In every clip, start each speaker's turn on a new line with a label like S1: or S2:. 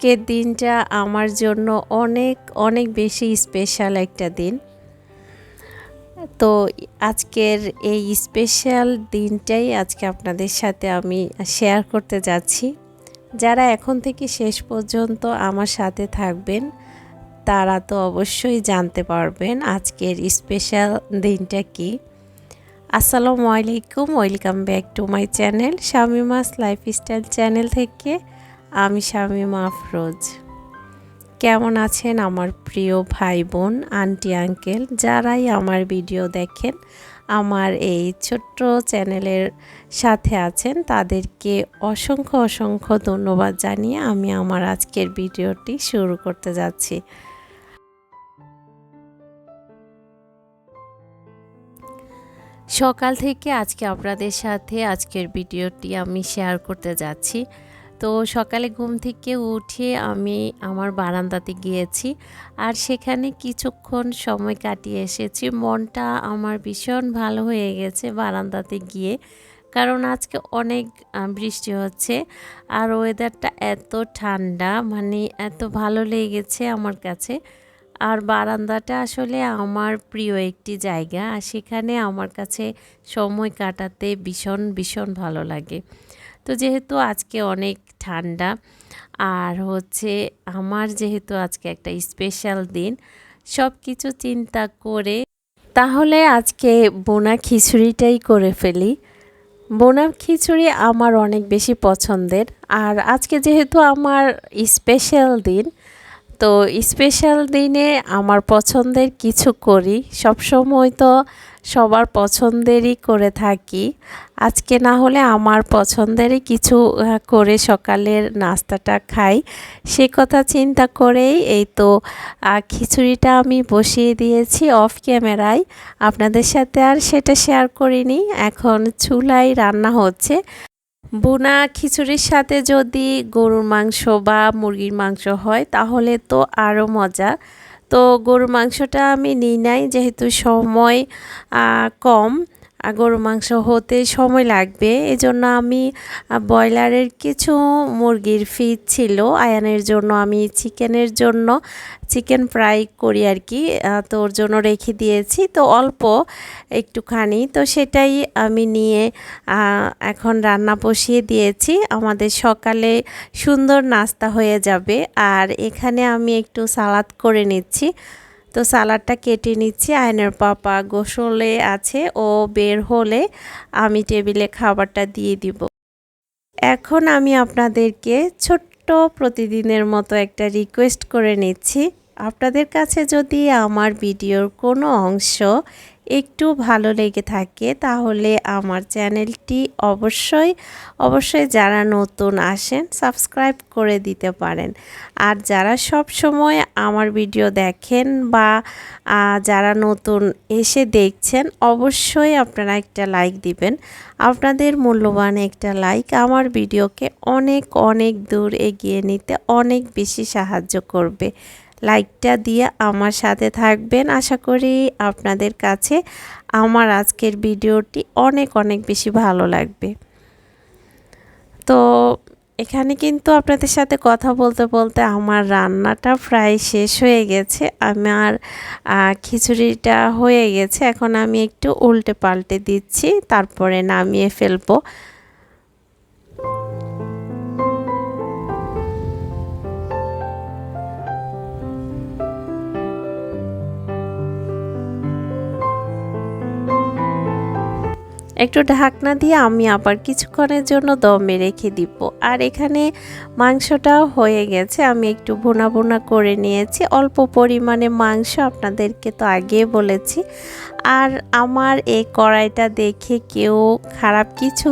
S1: আজকের দিনটা আমার জন্য অনেক অনেক বেশি স্পেশাল একটা দিন। তো আজকের এই স্পেশাল দিনটাই আজকে আপনাদের সাথে আমি শেয়ার করতে যাচ্ছি। যারা এখন থেকে শেষ পর্যন্ত আমার সাথে থাকবেন, তারা তো অবশ্যই জানতে পারবেন আজকের স্পেশাল দিনটা কি। আসসালামু আলাইকুম, welcome back to my channel Shamima's lifestyle channel থেকে আমি শামিমা আফরোজ কেমন আছেন আমার প্রিয় ভাই বোন আন্টি, আঙ্কেল? যারাই আমার ভিডিও দেখেন, আমার এই ছোট্ট চ্যানেলের সাথে আছেন, তাদেরকে অসংখ্য অসংখ্য ধন্যবাদ জানিয়ে আমি আমার আজকের ভিডিওটি শুরু করতে যাচ্ছি। সকাল থেকে আজকে আপনাদের সাথে আজকের ভিডিওটি আমি শেয়ার করতে যাচ্ছি। তো সকালে ঘুম থেকে উঠে আমি আমার বারান্দাতে গিয়েছি আর সেখানে কিছুক্ষণ সময় কাটিয়ে এসেছি। মনটা আমার ভীষণ ভালো হয়ে গেছে বারান্দাতে গিয়ে। কারণ আজকে অনেক বৃষ্টি হচ্ছে আর ওয়েদারটা এত ঠান্ডা মানে এত ভালো লেগেছে আমার কাছে। আর বারান্দাটা আসলে আমার প্রিয় একটি জায়গা আর সেখানে আমার কাছে সময় কাটাতে ভীষণ ভীষণ ভালো লাগে। তো যেহেতু আজকে অনেক ঠান্ডা। আর হচ্ছে আমার যেহেতু আজকে একটা স্পেশাল দিন সব কিছু চিন্তা করে তাহলে আজকে বোনা খিচুড়িটাই করে ফেলি। বোনা খিচুড়ি আমার অনেক বেশি পছন্দের। আর আজকে যেহেতু আমার স্পেশাল দিন, তো স্পেশাল দিনে আমার পছন্দের কিছু করি। সব সময় তো সবার পছন্দেরই করে থাকি। আজকে না হলে আমার পছন্দেরই কিছু করে সকালের নাস্তাটা খাই। সে কথা চিন্তা করেই এই তো খিচুড়িটা আমি বসিয়ে দিয়েছি অফ ক্যামেরায়। আপনাদের সাথে আর সেটা শেয়ার করিনি, এখন চুলায় রান্না হচ্ছে। বোনা খিচুড়ির সাথে যদি গরুর মাংস বা মুরগির মাংস হয়, তাহলে তো আরও মজা। তো গরুর মাংসটা আমি নিই নাই, যেহেতু সময় কম। গরু মাংস হতে সময় লাগবে। এজন্য আমি ব্রয়লারের কিছু মুরগির ফিট ছিল, আয়ানের জন্য আমি চিকেনের জন্য চিকেন ফ্রাই করি আর কি তো ওর জন্য রেখে দিয়েছি। তো অল্প একটুখানি, তো সেটাই আমি নিয়ে এখন রান্না বসিয়ে দিয়েছি। আমাদের সকালে সুন্দর নাস্তা হয়ে যাবে। আর এখানে আমি একটু সালাদ করে নিচ্ছি। তো সালাডটা কেটে নিচ্ছি, আয়নের পাপা গোসলে আছে, ও বের হলে আমি টেবিলে খাবারটা দিয়ে দিব। এখন আমি আপনাদেরকে ছোট্ট প্রতিদিনের মতো একটা রিকোয়েস্ট করে নিচ্ছি। আপনাদের কাছে যদি আমার ভিডিওর কোনো অংশ একটু ভালো লেগে থাকে, তাহলে আমার চ্যানেলটি অবশ্যই অবশ্যই যারা নতুন আসেন, সাবস্ক্রাইব করে দিতে পারেন। আর যারা সব সময় আমার ভিডিও দেখেন বা যারা নতুন এসে দেখছেন, অবশ্যই আপনারা একটা লাইক দিবেন। আপনাদের মূল্যবান একটা লাইক আমার ভিডিওকে অনেক অনেক দূর এগিয়ে নিতে অনেক বেশি সাহায্য করবে। লাইকটা দিয়ে আমার সাথে থাকবেন। আশা করি আপনাদের কাছে আমার আজকের ভিডিওটি অনেক অনেক বেশি ভালো লাগবে। তো এখানে কিন্তু আপনাদের সাথে কথা বলতে বলতে আমার রান্নাটা প্রায় শেষ হয়ে গেছে। আমার খিচুড়িটা হয়ে গেছে। এখন আমি একটু উল্টে পাল্টে দিচ্ছি, তারপরে নামিয়ে ফেলব। একটু ঢাকনা দিয়ে আমি আবার কিছুক্ষণের জন্য দমে রেখে দিব। আর এখানে মাংসটাও হয়ে গেছে, আমি একটু ভুনা ভুনা করে নিয়েছি। অল্প পরিমাণে মাংস আপনাদেরকে তো আগে বলেছি। আর আমার এই কড়াইটা দেখে কেউ খারাপ কিছু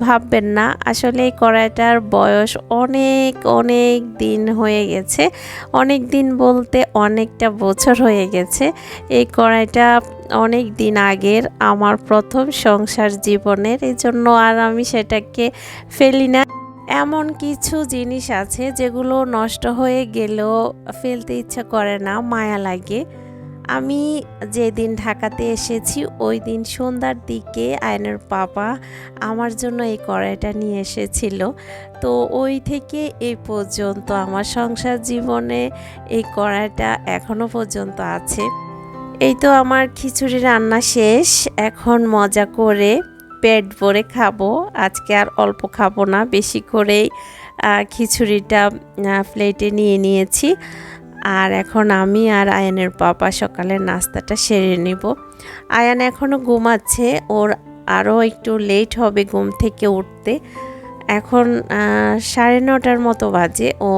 S1: ভাববেন না। আসলে এই কড়াইটার বয়স অনেক অনেক দিন হয়ে গেছে। অনেক দিন বলতে অনেকটা বছর হয়ে গেছে। এই কড়াইটা অনেক দিন আগের আমার প্রথম সংসার জীবনের এই জন্য আর আমি সেটাকে ফেলি না। এমন কিছু জিনিস আছে যেগুলো নষ্ট হয়ে গেলেও ফেলতে ইচ্ছা করে না, মায়া লাগে। আমি যেদিন ঢাকাতে এসেছি ওই দিন সন্ধ্যার দিকে আয়নের বাবা আমার জন্য এই কড়াইটা নিয়ে এসেছিল। তো ওই থেকে এই পর্যন্ত আমার সংসার জীবনে এই কড়াইটা এখনও পর্যন্ত আছে। এই তো আমার খিচুড়ি রান্না শেষ। এখন মজা করে পেট ভরে খাব। আজকে আর অল্প খাব না, বেশি করেই খিচুড়িটা প্লেটে নিয়ে নিয়েছি। আর এখন আমি আর আয়ানের বাবা সকালের নাস্তাটা সেরে নিব। আয়ান এখনও ঘুমাচ্ছে, ওর আরও একটু লেট হবে ঘুম থেকে উঠতে। এখন সাড়ে নটার মতো বাজে ও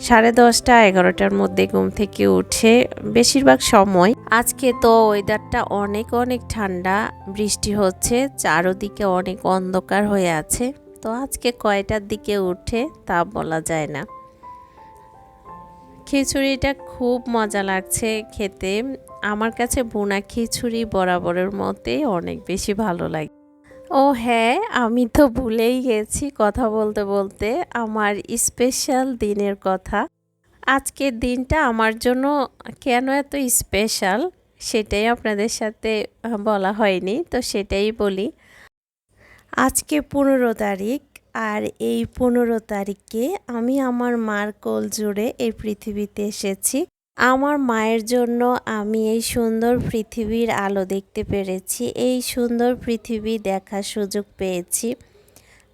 S1: সাড়ে দশটা, এগারোটার মধ্যে ঘুম থেকে উঠে বেশিরভাগ সময়। আজকে তো ওয়েদারটা অনেক অনেক ঠান্ডা, বৃষ্টি হচ্ছে, চারোদিকে অনেক অন্ধকার হয়ে আছে। তো আজকে কয়টার দিকে উঠে তা বলা যায় না। খিচুড়িটা খুব মজা লাগছে খেতে। আমার কাছে বোনা খিচুড়ি বরাবরের মতে অনেক বেশি ভালো লাগে। ও হ্যাঁ আমি তো ভুলেই গেছি কথা বলতে বলতে। আমার স্পেশাল দিনের কথা। আজকের দিনটা আমার জন্য কেন এত স্পেশাল সেটাই আপনাদের সাথে বলা হয়নি, তো সেটাই বলি। আজকে পনেরো তারিখ, আর এই পনেরো তারিখে আমি আমার মার কোল জুড়ে এই পৃথিবীতে এসেছি। আমার মায়ের জন্য আমি এই সুন্দর পৃথিবীর আলো দেখতে পেরেছি। এই সুন্দর পৃথিবী দেখার সুযোগ পেয়েছি।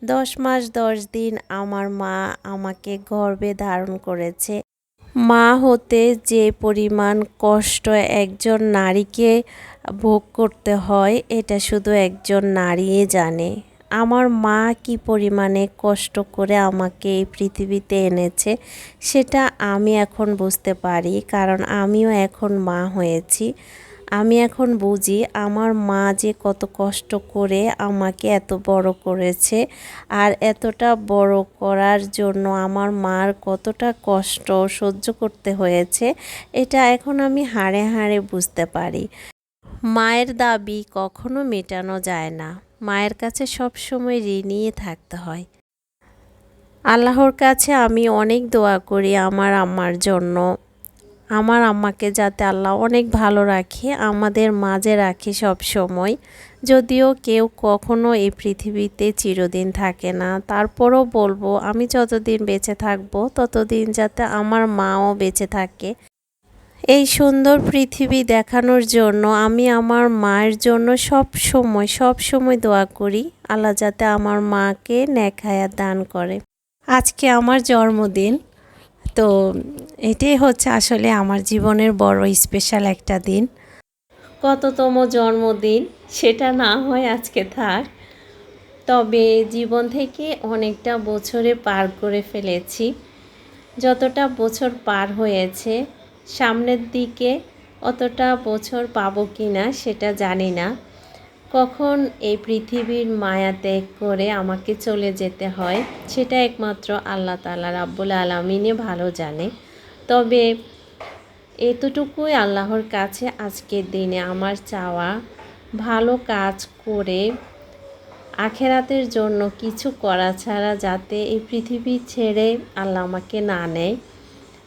S1: দশ মাস দশ দিন আমার মা আমাকে গর্বে ধারণ করেছে। মা হতে যে পরিমাণ কষ্ট একজন নারীকে ভোগ করতে হয়, এটা শুধু একজন নারীই জানে। আমার মা কি পরিমাণে কষ্ট করে আমাকে এই পৃথিবীতে এনেছে, সেটা আমি এখন বুঝতে পারি। কারণ আমিও এখন মা হয়েছি। আমি এখন বুঝি আমার মা যে কত কষ্ট করে আমাকে এত বড় করেছে আর এতটা বড় করার জন্য আমার মার কতটা কষ্ট সহ্য করতে হয়েছে, এটা এখন আমি হাড়ে হাড়ে বুঝতে পারি। মায়ের দাবি কখনো মেটানো যায় না। মায়ের কাছে সব সময় ঋণিয়ে থাকতে হয়। আল্লাহর কাছে আমি অনেক দোয়া করি আমার আম্মার জন্য। আমার আম্মাকে যাতে আল্লাহ অনেক ভালো রাখে, আমাদের মাঝে রাখে সব সময়। যদিও কেউ কখনো এই পৃথিবীতে চিরদিন থাকে না। তারপরও বলব, আমি যতদিন বেঁচে থাকব, ততদিন যাতে আমার মাও বেঁচে থাকে। এই সুন্দর পৃথিবী দেখানোর জন্য আমি আমার মায়ের জন্য সব সময় সব সময় দোয়া করি, আল্লাহ যাতে আমার মাকে নেখায়া দান করে। আজকে আমার জন্মদিন, তো এটাই হচ্ছে আসলে আমার জীবনের বড় স্পেশাল একটা দিন। কততম জন্মদিন, সেটা না হয় আজকে থাক। তবে জীবন থেকে অনেকটা বছরে পার করে ফেলেছি। যতটা বছর পার হয়েছে সামনের দিকে অতটা বছর পাবো কি না সেটা জানি না। কখন এই পৃথিবীর মায়া ত্যাগ করে আমাকে চলে যেতে হয়, সেটা একমাত্র আল্লাহ তালা রাব্বুল আলমিনে ভালো জানে। তবে এতটুকুই আল্লাহর কাছে আজকের দিনে আমার চাওয়া, ভালো কাজ করে আখেরাতের জন্য কিছু করা ছাড়া যাতে এই পৃথিবী ছেড়ে আল্লাহ আমাকে না নেয়।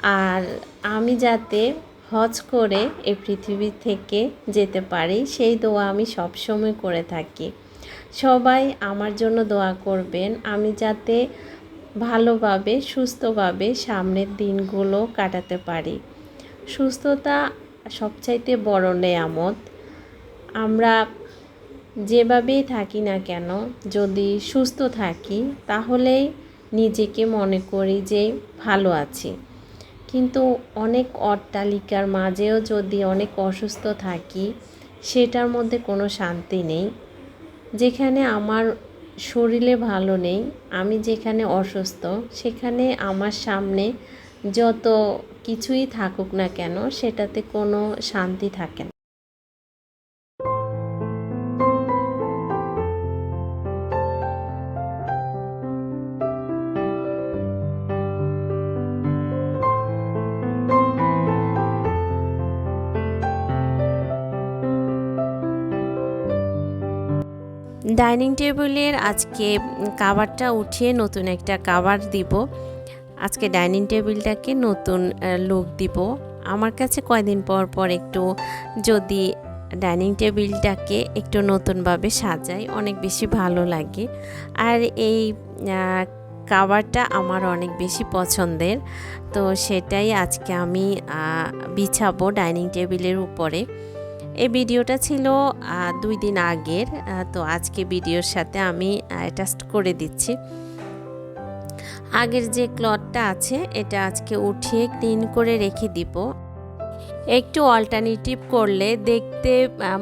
S1: আর আমি যাতে হজ করে এই পৃথিবী থেকে যেতে পারি, সেই দোয়া আমি সবসময় করে থাকি। সবাই আমার জন্য দোয়া করবেন। আমি যাতে ভালোভাবে, সুস্থভাবে সামনের দিনগুলো কাটাতে পারি। সুস্থতা সবচাইতে বড় নেয়ামত। আমরা যেভাবেই থাকি না কেন, যদি সুস্থ থাকি, তাহলেই নিজেকে মনে করি যে ভালো আছি। কিন্তু অনেক অট্টালিকার মাঝেও যদি অনেক অসুস্থ থাকি, সেটার মধ্যে কোনো শান্তি নেই। যেখানে আমার শরীরে ভালো নেই, আমি যেখানে অসুস্থ, সেখানে আমার সামনে যত কিছুই থাকুক না কেন, সেটাতে কোনো শান্তি থাকে না। ডাইনিং টেবিলের আজকে কাভারটা উঠিয়ে নতুন একটা কাভার দিব। আজকে ডাইনিং টেবিলটাকে নতুন লুক দিব। আমার কাছে কয়দিন পর পর একটু যদি ডাইনিং টেবিলটাকে একটু নতুনভাবে সাজাই, অনেক বেশি ভালো লাগে। আর এই কাভারটা আমার অনেক বেশি পছন্দের। তো সেটাই আজকে আমি বিছাবো ডাইনিং টেবিলের উপরে। এই ভিডিওটা ছিল দুই দিন আগের তো আজকে ভিডিওর সাথে আমি অ্যাটাস্ট করে দিচ্ছি। আগের যে ক্লথটা আছে, এটা আজকে উঠিয়ে ক্লিন করে রেখে দিব। একটু অল্টারনেটিভ করলে দেখতে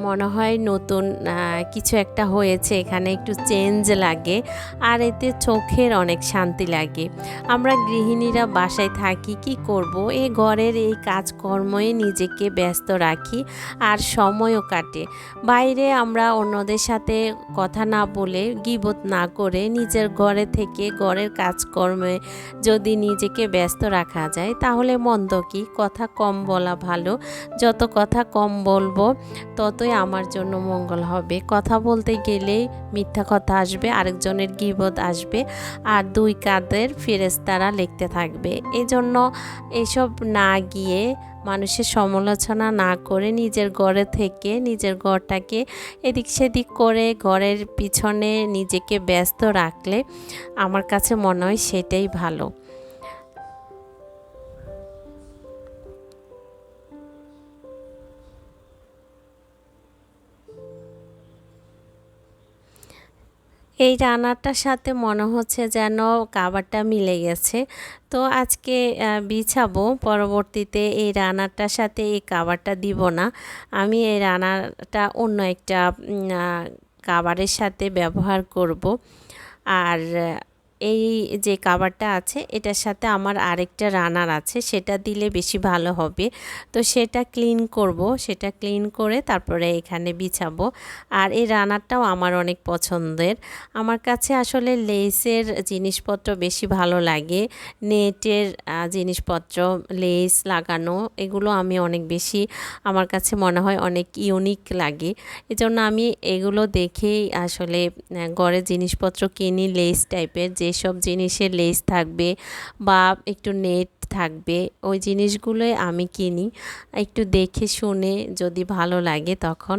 S1: মনে হয় নতুন কিছু একটা হয়েছে, এখানে একটু চেঞ্জ লাগে, আর এতে চোখের অনেক শান্তি লাগে। আমরা গৃহিণীরা বাসায় থাকি, কি করব? এই ঘরের এই কাজকর্মে নিজেকে ব্যস্ত রাখি, আর সময়ও কাটে। বাইরে আমরা অন্যদের সাথে কথা না বলে গিবত না করে নিজের ঘরে থেকে ঘরের কাজকর্মে যদি নিজেকে ব্যস্ত রাখা যায়, তাহলে মন্দ কি? কথা কম বলা ভালো যত কথা কম বলব, ততই আমার জন্য মঙ্গল হবে। কথা বলতে গেলেই মিথ্যা কথা আসবে, আরেকজনের গিবত আসবে, আর দুই কাদের ফেরেস্তারা লিখতে থাকবে। এজন্য এসব না গিয়ে মানুষের সমালোচনা না করে নিজের ঘরে থেকে নিজের ঘরটাকে এদিক সেদিক করে ঘরের পিছনে নিজেকে ব্যস্ত রাখলে আমার কাছে মনে হয় সেটাই ভালো। এই রান্নাটার সাথে মনে হচ্ছে যেন কাবারটা মিলে গেছে। তো আজকে বিছাবো। পরবর্তীতে এই রান্নাটার সাথে এই কাবারটা দিব না। আমি এই রান্নাটা অন্য একটা কাবারের সাথে ব্যবহার করব। আর এই যে কাবারটা আছে, এটার সাথে আমার আরেকটা রানার আছে, সেটা দিলে বেশি ভালো হবে। তো সেটা ক্লিন করব, সেটা ক্লিন করে তারপরে এখানে বিছাবো। আর এই রানারটাও আমার অনেক পছন্দের। আমার কাছে আসলে লেসের জিনিসপত্র বেশি ভালো লাগে। নেটের জিনিসপত্র লেস লাগানো, এগুলো আমি অনেক বেশি, আমার কাছে মনে হয় অনেক ইউনিক লাগে। এজন্য আমি এগুলো দেখেই আসলে ঘরের জিনিসপত্র কিনি লেস টাইপের যেসব জিনিসের লেস থাকবে বা একটু নেট থাকবে, ওই জিনিসগুলোই আমি কিনি। একটু দেখে শুনে যদি ভালো লাগে তখন।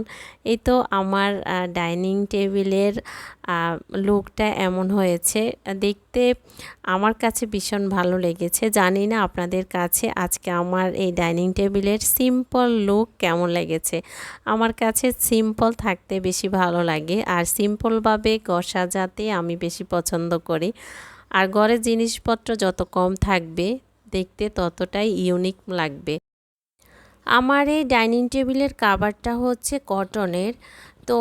S1: এই তো আমার ডাইনিং টেবিলের লুকটা এমন হয়েছে। দেখতে আমার কাছে ভীষণ ভালো লেগেছে। জানি না আপনাদের কাছে আজকে আমার এই ডাইনিং টেবিলের সিম্পল লুক কেমন লেগেছে। আমার কাছে সিম্পল থাকতে বেশি ভালো লাগে। আর সিম্পলভাবে ঘর যাতে আমি বেশি পছন্দ করি। আর ঘরের জিনিসপত্র যত কম থাকবে, দেখতে ততটাই ইউনিক লাগবে। আমার এই ডাইনিং টেবিলের কাভারটা হচ্ছে কটনের তো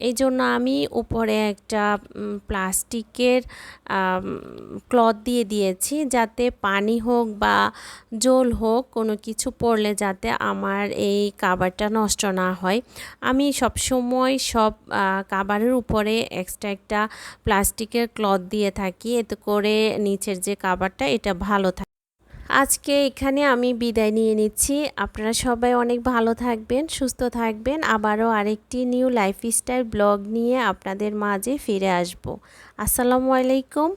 S1: এই জন্য আমি উপরে একটা প্লাস্টিকের ক্লথ দিয়ে দিয়েছি যাতে পানি হোক বা জল হোক কোনো কিছু পড়লে যাতে আমার এই কাভারটা নষ্ট না হয়। আমি সব আহ, কাভারের উপরে এক্সট্রা একটা প্লাস্টিকের ক্লথ দিয়ে থাকি। এতে করে নিচের যে কাভারটা এটা ভালো থাকে আজকে এখানে আমি বিদায় নিয়ে নিচ্ছি। আপনারা সবাই অনেক ভালো থাকবেন, সুস্থ থাকবেন। আবারও আরেকটি নিউ লাইফস্টাইল ব্লগ নিয়ে আপনাদের মাঝে ফিরে আসব। আসসালামু আলাইকুম।